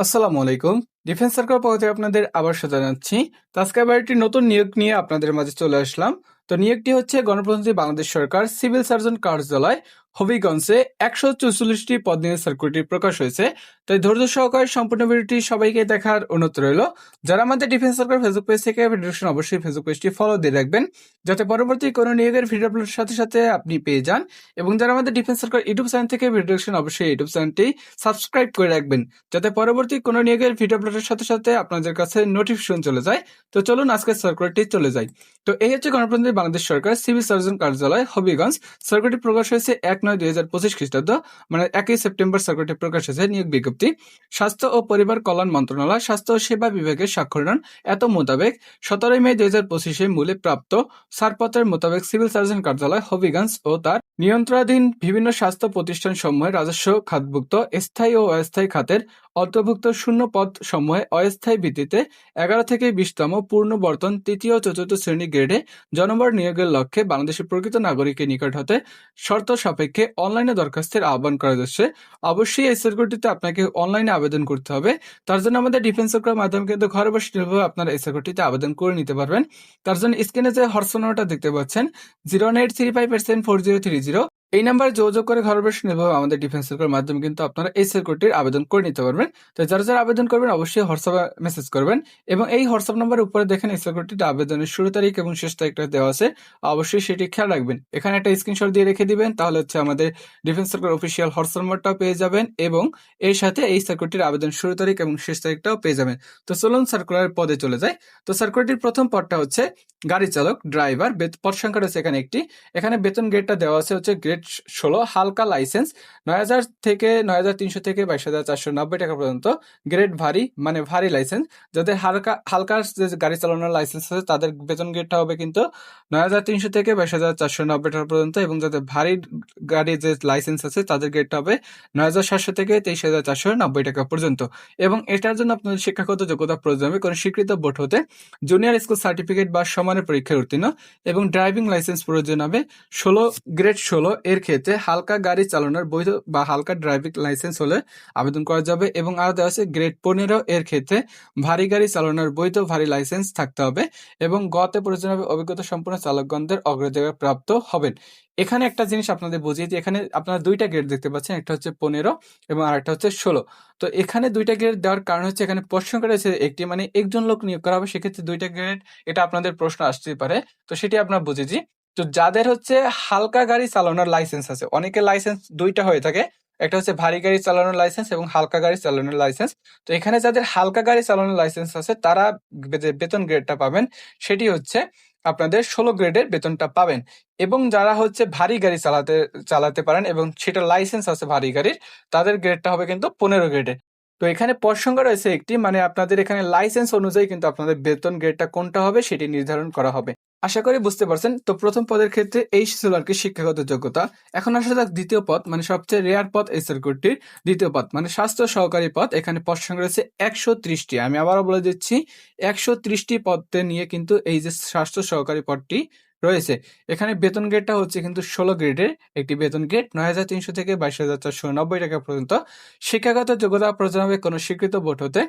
আসসালামু আলাইকুম। Defence circle পক্ষ থেকে আপনাদের আবার জানাচ্ছি। আজকে আবার একটি নতুন নিয়োগ নিয়ে আপনাদের মাঝে চলে আসলাম। তো নিয়োগটি হচ্ছে গণপ্রজাতন্ত্রী বাংলাদেশ সরকার সিভিল সার্জন কার্যালয় হবিগঞ্জে একশো চৌচল্লিশটি পদ নিয়ে সার্কুলারটি প্রকাশ হয়েছে। তাই ধৈর্য সহকারে সম্পূর্ণ ভিডিওটি সবাইকে দেখার অনুরোধ রইল। যারা আমাদের ডিফেন্স সরকার ফেসবুক পেজ থেকে ভিডিওশন অবশ্যই ফেসবুক পেজটি ফলো দিয়ে রাখবেন, যাতে পরবর্তী কোনো নিয়োগের ভিডিও আপলোডের সাথে সাথে আপনি পেয়ে যান। এবং যারা আমাদের ডিফেন্স সরকার ইউটিউব চ্যানেল থেকে ভিডিও দেখছেন, অবশ্যই ইউটিউব চ্যানেলটি সাবস্ক্রাইব করে রাখবেন, যাতে পরবর্তী কোনো নিয়োগের ভিডিও আপলোডের সাথে সাথে আপনাদের কাছে নোটিফিকেশন চলে যায়। তো চলুন আজকের সার্কুলারটি চলে যাই। তো এই হচ্ছে গণপ্রজাতন্ত্রী বাংলাদেশ সরকার সিভিল সার্জন কার্যালয় হবিগঞ্জ। সার্কুলারটি প্রকাশ হয়েছে এক নয় দুই হাজার পঁচিশ খ্রিস্টাব্দ মানে একই সেপ্টেম্বর সার্কুলারটি প্রকাশ হয়েছে নিয়োগ বিজ্ঞপ্তি। স্বাস্থ্য ও পরিবার কল্যাণ মন্ত্রণালয় স্বাস্থ্য সেবা বিভাগের স্বাক্ষরণ এত মোতাবেক সতেরোই মে দুই হাজার পঁচিশে মূলে প্রাপ্ত ছাড়পত্রের মোতাবেক সিভিল সার্জন কার্যালয় হবিগঞ্জ ও তার নিয়ন্ত্রণাধীন বিভিন্ন স্বাস্থ্য প্রতিষ্ঠান সমূহে রাজস্ব খাতভুক্ত স্থায়ী ও অস্থায়ী খাতের অন্তর্ভুক্ত শূন্য পদ সমূহে অস্থায়ী ভিত্তিতে এগারো থেকে বিশতম পূর্ণ বর্তন তৃতীয় চতুর্থ শ্রেণি গ্রেডে জনবল নিয়োগের লক্ষ্যে বাংলাদেশের প্রকৃত নাগরিকের নিকট হতে শর্ত সাপেক্ষে অনলাইনে দরখাস্তের আহ্বান করা যাচ্ছে অবশ্যই এই সার্কুলারটিতে আপনাকে অনলাইনে আবেদন করতে হবে। তার জন্য আমাদের ডিফেন্স সার্কুলার মাধ্যমে কিন্তু ঘরে বসে নির্ভর আপনারা এই সার্কুলারটিতে আবেদন করে নিতে পারবেন। তার জন্য স্ক্রিনে যে হোয়াটসঅ্যাপ দেখতে পাচ্ছেন zero eight three five percent four zero three zero এই নাম্বারে যোগাযোগ করে ঘর বসে নির্ভর আমাদের ডিফেন্স সার্কুলার মাধ্যমে কিন্তু আপনারা এই সার্কুলারটির আবেদন করে নিতে পারবেন। তো যারা যারা আবেদন করবেন, অবশ্যই হোয়াটসঅ্যাপে মেসেজ করবেন এবং এই হোয়াটসঅ্যাপ নাম্বার উপরে দেখেন এই সার্কুলারটিতে আবেদনের শুরু তারিখ এবং শেষ তারিখটা দেওয়া আছে। অবশ্যই সেটি খেয়াল রাখবেন। এখানে একটা স্ক্রিনশট দিয়ে রেখে দিবেন, তাহলে হচ্ছে আমাদের ডিফেন্স সার্কুলার অফিসিয়াল হোয়াটসঅ্যাপ নাম্বারটাও পেয়ে যাবেন এবং এর সাথে এই সার্কুলারটির আবেদন শুরু তারিখ এবং শেষ তারিখটাও পেয়ে যাবেন। তো চলুন সার্কুলার পদে চলে যায় তো সার্কুলারটির প্রথম পদটা হচ্ছে গাড়ি চালক ড্রাইভার পদ সংখ্যা রয়েছে এখানে একটি। এখানে বেতন গ্রেডটা দেওয়া আছে হচ্ছে গ্রেড ষোলো হালকা লাইসেন্স নয় হাজার থেকে নয় হাজার তিনশো থেকে বাইশ হাজার চারশো নব্বই টাকা পর্যন্ত গ্রেড ভারী মানে ভারী লাইসেন্স যাদের হালকা হালকা যে গাড়ি চালানোর লাইসেন্স আছে, তাদের বেতন গ্রেডটা হবে কিন্তু নয় হাজার তিনশো থেকে বাইশ হাজার চারশো নব্বই টাকা পর্যন্ত এবং যাদের ভারী গাড়ির যে লাইসেন্স আছে, তাদের গ্রেডটা হবে নয় হাজার সাতশো থেকে তেইশ হাজার চারশো নব্বই টাকা পর্যন্ত। এবং এটার জন্য আপনাদের শিক্ষাগত যোগ্যতা প্রয়োজন হবে কোনো স্বীকৃত বোর্ড হতে জুনিয়র স্কুল সার্টিফিকেট বা সমানের পরীক্ষায় উত্তীর্ণ এবং ড্রাইভিং লাইসেন্স প্রয়োজন হবে ষোলো গ্রেড ষোলো এর ক্ষেত্রে হালকা গাড়ি চালানোর বৈধ বা হালকা ড্রাইভিং লাইসেন্স হলে আবেদন করা যাবে এবং আরও দেওয়া আছে গ্রেড পনেরো এর ক্ষেত্রে ভারী গাড়ি চালানোর বৈধ ভারী লাইসেন্স থাকতে হবে এবং গতে প্রয়োজন হবে অভিজ্ঞতা সম্পন্ন চালকগণদের অগ্রাধিকার প্রাপ্ত হবেন। এখানে একটা জিনিস আপনাদের বুঝিয়ে দিই। এখানে আপনারা দুইটা গ্রেড দেখতে পাচ্ছেন, একটা হচ্ছে পনেরো এবং আরেকটা হচ্ছে ষোলো। তো এখানে দুইটা গ্রেড দেওয়ার কারণ হচ্ছে এখানে প্রশ্ন রয়েছে একটি মানে একজন লোক নিয়োগ করা হবে, সেক্ষেত্রে দুইটা গ্রেড, এটা আপনাদের প্রশ্ন আসতে পারে। তো সেটি আপনার বুঝেছি তো যাদের হচ্ছে হালকা গাড়ি চালানোর লাইসেন্স আছে অনেকের লাইসেন্স দুইটা হয়ে থাকে। একটা হচ্ছে ভারী গাড়ি চালানোর লাইসেন্স এবং হালকা গাড়ি চালানোর লাইসেন্স তো এখানে যাদের হালকা গাড়ি চালানোর লাইসেন্স আছে, তারা যে বেতন গ্রেডটা পাবেন, সেটি হচ্ছে আপনাদের ষোলো গ্রেডের বেতনটা পাবেন। এবং যারা হচ্ছে ভারী গাড়ি চালাতে চালাতে পারেন এবং সেটা লাইসেন্স আছে ভারী গাড়ির, তাদের গ্রেডটা হবে কিন্তু পনেরো গ্রেডের তো এখানে সংখ্যা রয়েছে একটি মানে আপনাদের এখানে লাইসেন্স অনুযায়ী কিন্তু আপনাদের বেতন গ্রেডটা কোনটা হবে, সেটি নির্ধারণ করা হবে। আশা করি বুঝতে পারছেন। তো প্রথম পদের ক্ষেত্রে এই ছিল আর কি শিক্ষাগত যোগ্যতা। এখন আসা যাক দ্বিতীয় পদ মানে সবচেয়ে রেয়ার পদ এই সার্কুটটির দ্বিতীয় পদ মানে স্বাস্থ্য সহকারী পদ। এখানে পদ সংখ্যা রয়েছে একশো ত্রিশটি। আমি আবারও বলে দিচ্ছি, একশো ত্রিশটি পদে নিয়ে কিন্তু এই যে স্বাস্থ্য সহকারী পদটি রয়েছে। এখানে বেতন গ্রেডটা হচ্ছে কিন্তু ষোলো গ্রেডের একটি বেতন গ্রেড নয় হাজার তিনশো থেকে বাইশ হাজার চারশো নব্বই টাকা পর্যন্ত। শিক্ষাগত যোগ্যতা প্রয়োজন হবে কোনো স্বীকৃত বোর্ড হতে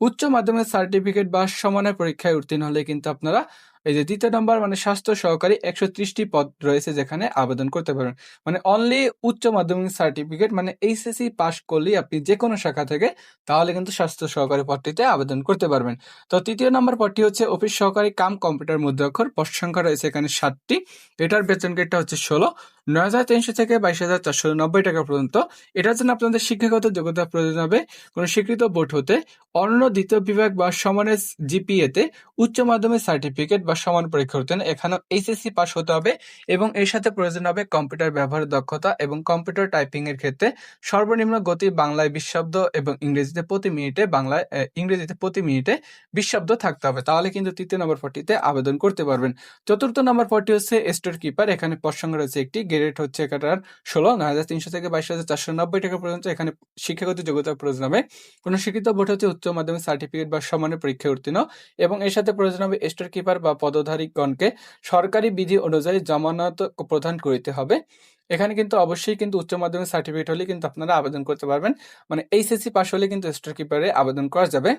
উচ্চ মাধ্যমিক সার্টিফিকেট বা সমানের পরীক্ষায় উত্তীর্ণ হলে কিন্তু আপনারা এই যে দ্বিতীয় নম্বর মানে স্বাস্থ্য সহকারী একশো ত্রিশটি পদ রয়েছে যেখানে আবেদন করতে পারবেন মানে অনলি উচ্চ মাধ্যমিক সার্টিফিকেট মানে এইচএসসি পাস করলেই আপনি যে কোনো শাখা থেকে তাহলে কিন্তু স্বাস্থ্য সহকারী পদটিতে আবেদন করতে পারবেন। তো তৃতীয় নম্বর পদটি হচ্ছে অফিস সহকারী কাম কম্পিউটার মধ্যাক্ষর পদ সংখ্যা রয়েছে এখানে সাতটি এটার বেতন গেটটা হচ্ছে ষোলো। নয় হাজার তিনশো থেকে বাইশ হাজার চারশো নব্বই টাকা পর্যন্ত। এটার জন্য আপনাদের শিক্ষাগত যোগ্যতা প্রয়োজন হবে কোনো স্বীকৃত বোর্ড হতে। অন্য দ্বিতীয় বিভাগ বা সমানের জিপিএতে উচ্চ মাধ্যমিক সার্টিফিকেট বা সমান পরীক্ষা হতেন এখানেও এইচএসসি পাস হতে হবে এবং এর সাথে প্রয়োজন হবে কম্পিউটার ব্যবহার দক্ষতা এবং কম্পিউটার টাইপিং এর ক্ষেত্রে সর্বনিম্ন গতি বাংলায় বিশ শব্দ এবং ইংরেজিতে প্রতি মিনিটে বাংলায় ইংরেজিতে প্রতি মিনিটে বিশ শব্দ থাকতে হবে। তাহলে কিন্তু তৃতীয় নম্বর পটিতে আবেদন করতে পারবেন। চতুর্থ নম্বর পটি হচ্ছে স্টোর কিপার এখানে প্রসঙ্গ রয়েছে একটি। গ্রেড হচ্ছে একাটার ষোলো, নয় হাজার তিনশো থেকে বাইশ হাজার চারশো নব্বই টাকা পর্যন্ত এখানে শিক্ষাগত যোগ্যতার প্রয়োজন হবে। কোনো শিক্ষিত বোর্ড হচ্ছে উচ্চ মাধ্যমিক সার্টিফিকেট বা সমানের পরীক্ষা উত্তীর্ণ এবং এর সাথে প্রয়োজন হবে স্টোর কিপার বা পদধারীগণকে সরকারি বিধি অনুযায়ী জমানত প্রদান করিতে হবে। এখানে কিন্তু অবশ্যই কিন্তু উচ্চ মাধ্যমিক সার্টিফিকেট হলে কিন্তু আপনারা আবেদন করতে পারবেন। মানে এইচএসসি পাস হলে কিন্তু স্টোর কিপারে আবেদন করা যাবে।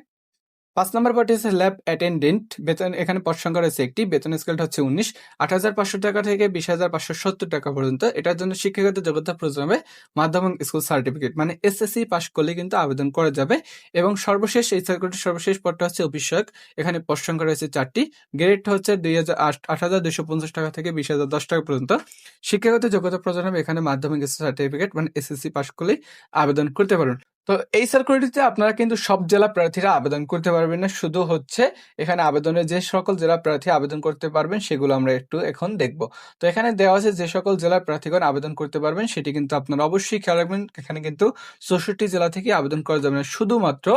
পাঁচ নম্বর পার্টি হচ্ছে ল্যাব অ্যাটেন্ডেন্ট বেতন, এখানে পদ সংখ্যা রয়েছে একটি, বেতন স্কেলটা হচ্ছে উনিশ আট হাজার পাঁচশো টাকা থেকে বিশ হাজার পাঁচশো সত্তর টাকা পর্যন্ত। এটার জন্য শিক্ষাগত যোগ্যতা প্রয়োজন হবে মাধ্যমিক স্কুল সার্টিফিকেট মানে এসএসসি পাস করলে কিন্তু আবেদন করা যাবে। এবং সর্বশেষ, এই সার্কুলের সর্বশেষ পদটা হচ্ছে অফিসক এখানে পদ সংখ্যা রয়েছে চারটি গ্রেড হচ্ছে দুই হাজার আট হাজার দুশো পঞ্চাশ টাকা থেকে বিশ হাজার দশ টাকা পর্যন্ত। শিক্ষাগত যোগ্যতা প্রয়োজন হবে এখানে মাধ্যমিক স্কুল সার্টিফিকেট মানে এসএসসি পাস করলেই আবেদন করতে পারবেন তো এই সার্কুলারটিতে আপনারা কিন্তু সব জেলা প্রার্থীরা আবেদন করতে পারবেন না। শুধু হচ্ছে এখানে আবেদনের যে সকল জেলা প্রার্থী আবেদন করতে পারবেন, সেগুলো আমরা একটু এখন দেখব। তো এখানে দেওয়া আছে যে সকল জেলা প্রার্থীগণ আবেদন করতে পারবেন, সেটি কিন্তু আপনারা অবশ্যই খেয়াল রাখবেন। এখানে কিন্তু চৌষট্টি জেলা থেকে আবেদন করা যাবে না। শুধুমাত্র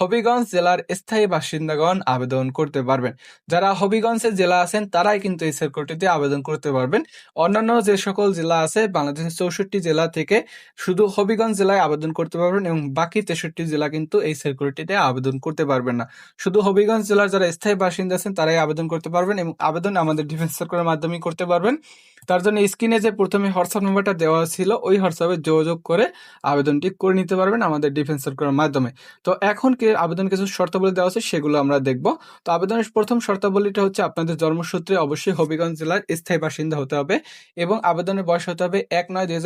হবিগঞ্জ জেলার স্থায়ী বাসিন্দাগণ আবেদন করতে পারবেন। যারা হবিগঞ্জের জেলা আছেন, তারাই কিন্তু এই সার্কুলারটিতে আবেদন করতে পারবেন। অন্যান্য যে সকল জেলা আছে, বাংলাদেশের চৌষট্টি জেলা থেকে শুধু হবিগঞ্জ জেলায় আবেদন করতে পারবেন এবং বাকি তেষট্টি জেলা কিন্তু এই সিকিউরিটিতে আবেদন করতে পারবেন না। শুধু হবিগঞ্জ জেলার যারা স্থায়ী বাসিন্দা আছেন, তারাই আবেদন করতে পারবেন এবং আবেদন আমাদের ডিফেন্স সার্কুলার মাধ্যমে করতে পারবেন। তার জন্য স্ক্রিনে যে প্রথমে হোয়াটসঅ্যাপ নাম্বারটা দেওয়া ছিল, ওই হোয়াটসঅ্যাপে যোগাযোগ করে আবেদনটি করে নিতে পারবেন আমাদের ডিফেন্স সার্কুলার মাধ্যমে। তো এখন কি আবেদন কিছু শর্তাবলী দেওয়া আছে সেগুলো আমরা দেখব। তো আবেদনের প্রথম শর্তাবলীটা হচ্ছে আপনাদের জন্মসূত্রে অবশ্যই হবিগঞ্জ জেলার স্থায়ী বাসিন্দা হতে হবে এবং আবেদনের বয়স হতে হবে এক নয় দুই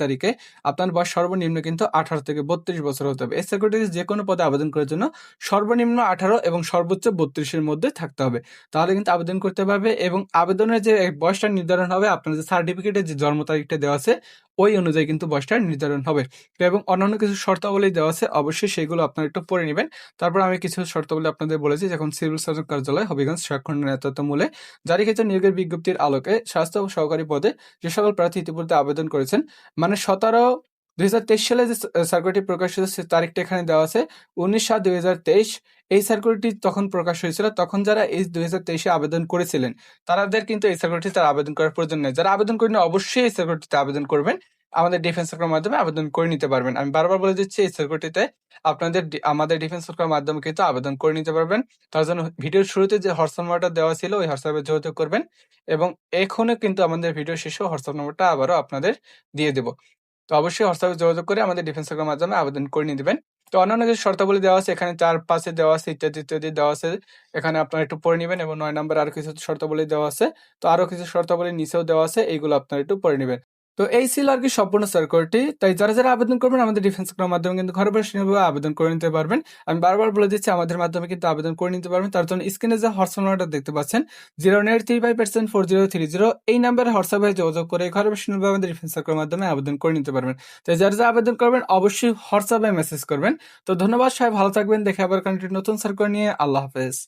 তারিখে। আপনার বয়স সর্বনিম্ন কিন্তু আঠারো থেকে বত্রিশ বছর। হতে হবে। এই সেক্রেটারি যে কোনো পদে আবেদন করার জন্য সর্বনিম্ন আঠারো এবং সর্বোচ্চ বত্রিশের মধ্যে থাকতে হবে। তাহলে কিন্তু আবেদন করতে পারবে এবং আবেদনের যে বয়সটা নির্ধারণ হবে আপনার যে সার্টিফিকেটে যে জন্ম তারিখটা দেওয়া আছে, ওই অনুযায়ী কিন্তু বয়সটা নির্ধারণ হবে। এবং অন্যান্য কিছু শর্তাবলী দেওয়া আছে, অবশ্যই সেগুলো আপনারা একটু পড়ে নেবেন। তারপর আমি কিছু শর্তাবলী আপনাদের বলেছি যখন সিভিল সার্জন কার্যালয়, হবিগঞ্জ স্বাক্ষর নেতৃত্ব মূলে জারি ক্ষেত্রে নিয়োগের বিজ্ঞপ্তির আলোকে স্বাস্থ্য সহকারী পদে যে সকল প্রার্থী ইতিপূর্বে আবেদন করেছেন মানে সতেরো দুই হাজার তেইশ সালে যে সার্কুলারটি প্রকাশিত সে তারিখটা এখানে দেওয়া আছে। উনিশ সাত দুই হাজার তেইশ, এই সার্কুলারটি তখন প্রকাশ হয়েছিল। তখন যারা এই দুই হাজার তেইশে আবেদন করেছিলেন তাদের কিন্তু এই সার্কুলারটি তার আবেদন করার প্রয়োজন নেই। যারা আবেদন করেন অবশ্যই এই সার্কুলারটিতে আবেদন করবেন। আমাদের ডিফেন্স সরকার মাধ্যমে আবেদন করে নিতে পারবেন। আমি বারবার বলে দিচ্ছি, এই সার্কুলারটিতে আপনাদের আমাদের ডিফেন্স সরকার মাধ্যমে কিন্তু আবেদন করে নিতে পারবেন। তার জন্য ভিডিওর শুরুতে যে হোয়াটসঅ্যাপ নাম্বারটা দেওয়া ছিল, ওই হোয়াটসঅ্যাপে যোগাযোগ করবেন এবং এখনও কিন্তু আমাদের ভিডিও শেষে হোয়াটসঅ্যাপ নাম্বারটা আবারও আপনাদের দিয়ে দেবো। তো অবশ্যই হোয়াটসঅ্যাপে যোগাযোগ করে আমাদের ডিফেন্স সরকার মাধ্যমে আবেদন করে নিয়ে দেবেন তো অন্যান্য যে শর্তাবলী দেওয়া আছে, এখানে চার পাশে দেওয়া আছে, ইত্যাদি ইত্যাদি দেওয়া আছে, এখানে আপনারা একটু পড়ে নেবেন এবং নয় নম্বর আরও কিছু শর্তাবলী দেওয়া আছে। তো আরও কিছু শর্তাবলী নিচেও দেওয়া আছে, এইগুলো আপনারা একটু পড়ে নেবেন। তো এই ছিল আর কি সম্পূর্ণ সার্কুলারটি তাই যারা যারা আবেদন করবেন, আমাদের ডিফেন্স করার মাধ্যমে কিন্তু ঘরে বসে আবেদন করে নিতে পারবেন। আমি বারবার বলে দিচ্ছি, আমাদের মাধ্যমে কিন্তু আবেদন করে নিতে পারবেন। তার জন্য স্ক্রিনে যে হোয়াটসঅ্যাপ নাম্বারটা দেখতে পাচ্ছেন zero nine three five percent four zero three zero এই নাম্বারে হোয়াটসঅ্যাপে যোগাযোগ করে ঘরে বসে আমাদের ডিফেন্স করার মাধ্যমে আবেদন করে নিতে পারবেন। তাই যারা যারা আবেদন করবেন, অবশ্যই হোয়াটসঅ্যাপে মেসেজ করবেন। তো ধন্যবাদ, সবাই ভালো থাকবেন। দেখে আবার কন্টিনিউ নতুন সার্কুলার নিয়ে। আল্লাহ হাফেজ।